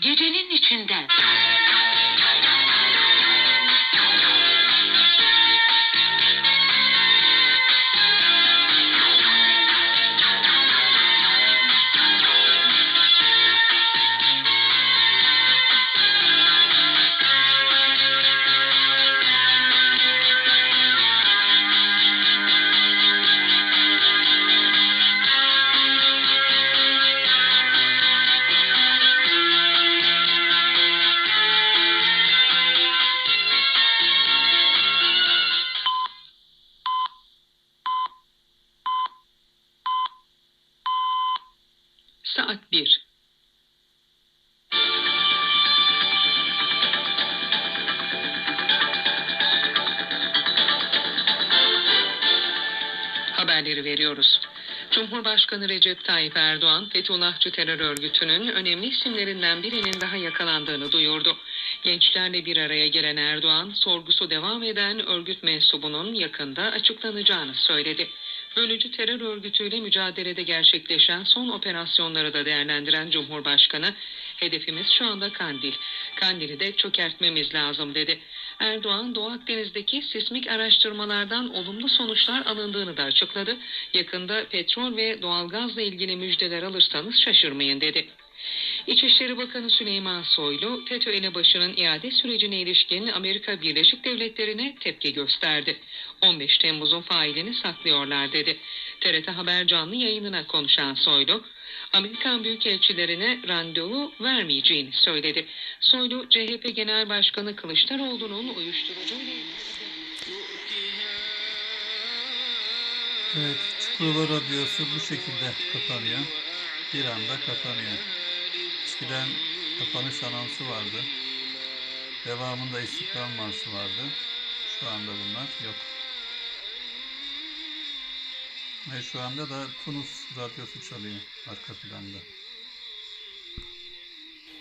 gecenin içinden. Saat 1. Haberleri veriyoruz. Cumhurbaşkanı Recep Tayyip Erdoğan, Fethullahçı terör örgütünün önemli isimlerinden birinin daha yakalandığını duyurdu. Gençlerle bir araya gelen Erdoğan, sorgusu devam eden örgüt mensubunun yakında açıklanacağını söyledi. Bölücü terör örgütüyle mücadelede gerçekleşen son operasyonları da değerlendiren Cumhurbaşkanı, hedefimiz şu anda Kandil. Kandil'i de çökertmemiz lazım dedi. Erdoğan, Doğu Akdeniz'deki sismik araştırmalardan olumlu sonuçlar alındığını da açıkladı. Yakında petrol ve doğalgazla ilgili müjdeler alırsanız şaşırmayın dedi. İçişleri Bakanı Süleyman Soylu, FETÖ elebaşının iade sürecine ilişkin Amerika Birleşik Devletleri'ne tepki gösterdi. 15 Temmuz'un failini saklıyorlar dedi. TRT Haber canlı yayınına konuşan Soylu, Amerikan Büyükelçilerine randevu vermeyeceğini söyledi. Soylu, CHP Genel Başkanı Kılıçdaroğlu'nun uyuşturucu Evet, Çukurova Radyosu bu şekilde kapanıyor. Bir anda kapanıyor. Eskiden kapanış anonsu vardı. Devamında İstiklal Marşı vardı. Şu anda bunlar yok. Ve şu anda da Tunus Radyosu çalıyor arka planda.